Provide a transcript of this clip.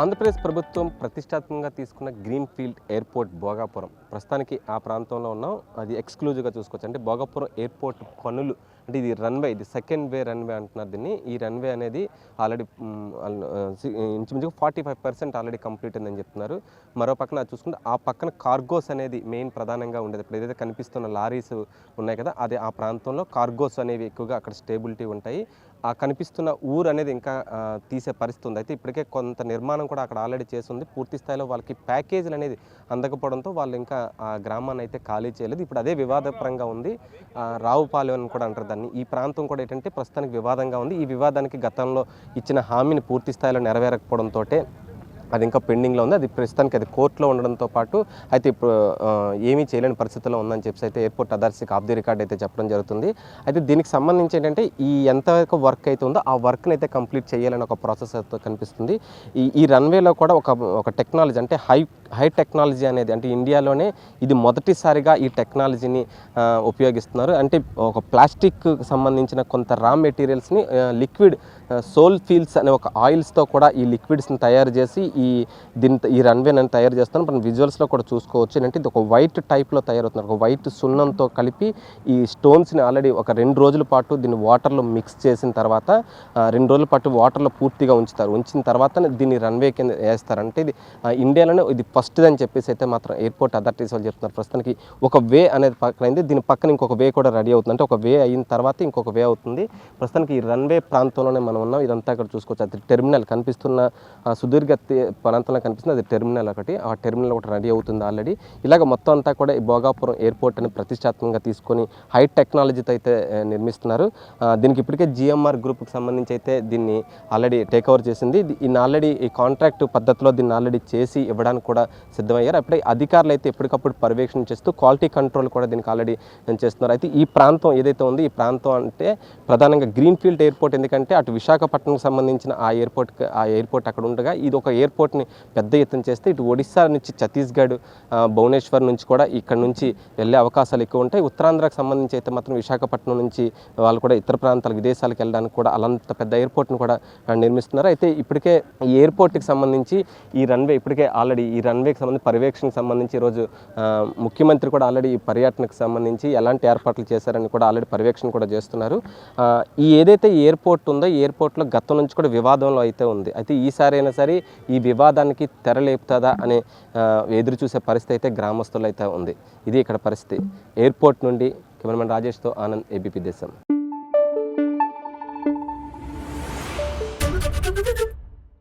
ఆంధ్రప్రదేశ్ ప్రభుత్వం ప్రతిష్టాత్మకంగా తీసుకున్న గ్రీన్ ఫీల్డ్ ఎయిర్పోర్ట్ భోగాపురం. ప్రస్తుతానికి ఆ ప్రాంతంలో ఉన్నాం. అది ఎక్స్క్లూజివ్గా చూసుకోవచ్చు. అంటే భోగాపురం ఎయిర్పోర్ట్ పనులు అంటే ఇది రన్వే ఇది సెకండ్ వే రన్వే అంటున్నారు దీన్ని. ఈ రన్వే అనేది ఆల్రెడీ ఇంచుమించుగా forty five percent already complete అయిందని చెప్తున్నారు. మరో పక్కన చూసుకుంటే ఆ పక్కన కార్గోస్ అనేది మెయిన్ ప్రధానంగా ఉండేది. ఇప్పుడు ఏదైతే కనిపిస్తున్న లారీస్ ఉన్నాయి కదా అది ఆ ప్రాంతంలో కార్గోస్ అనేవి ఎక్కువగా అక్కడ స్టేబిలిటీ ఉంటాయి. ఆ కనిపిస్తున్న ఊరు అనేది ఇంకా తీసే పరిస్థితి ఉంది. అయితే ఇప్పటికే కొంత నిర్మాణం కూడా అక్కడ ఆల్రెడీ చేస్తుంది పూర్తి స్థాయిలో వాళ్ళకి ప్యాకేజీలు అనేది అందకపోవడంతో వాళ్ళు ఇంకా ఆ గ్రామాన్ని అయితే ఖాళీ చేయలేదు. ఇప్పుడు అదే వివాదపరంగా ఉంది. రావుపాలెం అని కూడా అంటారు దాన్ని. ఈ ప్రాంతం కూడా ఏంటంటే ప్రస్తుతానికి వివాదంగా ఉంది. ఈ వివాదానికి గతంలో ఇచ్చిన హామీని పూర్తి స్థాయిలో నెరవేరకపోవడంతో అది ఇంకా పెండింగ్లో ఉంది. అది ప్రస్తుతానికి అది కోర్టులో ఉండడంతో పాటు అయితే ఇప్పుడు ఏమీ చేయలేని పరిస్థితిలో ఉందని చెప్పి అయితే ఎయిర్పోర్ట్ అథారిటీకి ఆఫ్ ది రికార్డ్ అయితే చెప్పడం జరుగుతుంది. అయితే దీనికి సంబంధించి ఏంటంటే ఈ ఎంతవరకు వర్క్ అయితే ఉందో ఆ వర్క్ని అయితే కంప్లీట్ చేయాలని ఒక ప్రాసెస్ అయితే కనిపిస్తుంది. ఈ ఈ రన్వేలో కూడా ఒక ఒక టెక్నాలజీ అంటే హై హై టెక్నాలజీ అనేది అంటే ఇండియాలోనే ఇది మొదటిసారిగా ఈ టెక్నాలజీని ఉపయోగిస్తున్నారు. అంటే ఒక ప్లాస్టిక్ సంబంధించిన కొంత రా మెటీరియల్స్ని లిక్విడ్ సోల్ ఫీల్స్ అనే ఒక ఆయిల్స్తో కూడా ఈ లిక్విడ్స్ని తయారు చేసి ఈ దీని ఈ రన్వేని తయారు చేస్తాను మనం విజువల్స్లో కూడా చూసుకోవచ్చు. ఏంటంటే ఇది ఒక వైట్ టైప్లో తయారవుతున్నారు. ఒక వైట్ సున్నంతో కలిపి ఈ స్టోన్స్ని ఆల్రెడీ ఒక రెండు రోజుల పాటు దీన్ని వాటర్లో మిక్స్ చేసిన తర్వాత రెండు రోజుల పాటు వాటర్లో పూర్తిగా ఉంచుతారు. ఉంచిన తర్వాత దీన్ని రన్వే కింద వేస్తారు. అంటే ఇది ఇండియాలోనే ఇది ఫస్ట్ అని చెప్పేసి అయితే మాత్రం ఎయిర్పోర్ట్ అథారిటీస్ వాళ్ళు చెప్తున్నారు. ప్రస్తుతానికి ఒక వే అనేది పక్కనైంది. దీని పక్కన ఇంకొక వే కూడా రెడీ అవుతుంది అంటే ఒక వే అయిన తర్వాత ఇంకొక వే అవుతుంది. ప్రస్తుతానికి ఈ రన్వే ప్రాంతంలోనే మనం ఉన్నాం. ఇదంతా ఇక్కడ చూసుకోవచ్చు. అది టెర్మినల్ కనిపిస్తున్న సుదీర్ఘ ప్రాంతంలో కనిపిస్తుంది అది టెర్మినల్ ఒకటి. ఆ టెర్మినల్ ఒకటి రెడీ అవుతుంది ఆల్రెడీ. ఇలాగ మొత్తం అంతా కూడా ఈ భోగాపురం ఎయిర్పోర్ట్ అని ప్రతిష్టాత్మకంగా తీసుకొని హై టెక్నాలజీతో అయితే నిర్మిస్తున్నారు. దీనికి ఇప్పటికే జిఎంఆర్ గ్రూప్కి సంబంధించి అయితే దీన్ని ఆల్రెడీ టేక్ ఓవర్ చేసింది. దీన్ని ఆల్రెడీ ఈ కాంట్రాక్ట్ పద్ధతిలో దీన్ని ఆల్రెడీ చేసి ఇవ్వడానికి కూడా సిద్ధమయ్యారు. అప్పుడే అధికారులు అయితే ఎప్పటికప్పుడు పర్యవేక్షణ చేస్తూ క్వాలిటీ కంట్రోల్ కూడా దీనికి ఆల్రెడీ చేస్తున్నారు. అయితే ఈ ప్రాంతం ఏదైతే ఉంది ఈ ప్రాంతం అంటే ప్రధానంగా గ్రీన్ ఫీల్డ్ ఎయిర్పోర్ట్ ఎందుకంటే అటు విశాఖపట్నంకి సంబంధించిన ఆ ఎయిర్పోర్ట్ ఆ ఎయిర్పోర్ట్ అక్కడ ఉండగా ఇది ఒక ఎయిర్పోర్ట్ని పెద్ద ఎత్తున చేస్తే ఇటు ఒడిశా నుంచి ఛత్తీస్గఢ్ భువనేశ్వర్ నుంచి కూడా ఇక్కడ నుంచి వెళ్ళే అవకాశాలు ఎక్కువ ఉంటాయి. ఉత్తరాంధ్రకు సంబంధించి అయితే మాత్రం విశాఖపట్నం నుంచి వాళ్ళు కూడా ఇతర ప్రాంతాలకు విదేశాలకు వెళ్ళడానికి కూడా అలాంత పెద్ద ఎయిర్పోర్ట్ని కూడా నిర్మిస్తున్నారు. అయితే ఇప్పటికే ఈ ఎయిర్పోర్ట్కి సంబంధించి ఈ రన్వే ఇప్పటికే ఆల్రెడీ ఈ రన్ రన్వేకి సంబంధించి పర్యవేక్షణకు సంబంధించి ఈరోజు ముఖ్యమంత్రి కూడా ఆల్రెడీ ఈ పర్యటనకు సంబంధించి ఎలాంటి ఏర్పాట్లు చేశారని కూడా ఆల్రెడీ పర్యవేక్షణ కూడా చేస్తున్నారు. ఈ ఏదైతే ఎయిర్పోర్ట్ ఉందో ఎయిర్పోర్ట్లో గతం నుంచి కూడా వివాదంలో అయితే ఉంది. అయితే ఈసారి అయినా సరే ఈ వివాదానికి తెరలేపుతుందా అనే ఎదురు చూసే పరిస్థితి అయితే గ్రామస్తులు అయితే ఉంది. ఇది ఇక్కడ పరిస్థితి. ఎయిర్పోర్ట్ నుండి కెమెరామెన్ రాజేష్తో ఆనంద్ ఏబీపీ దేశం.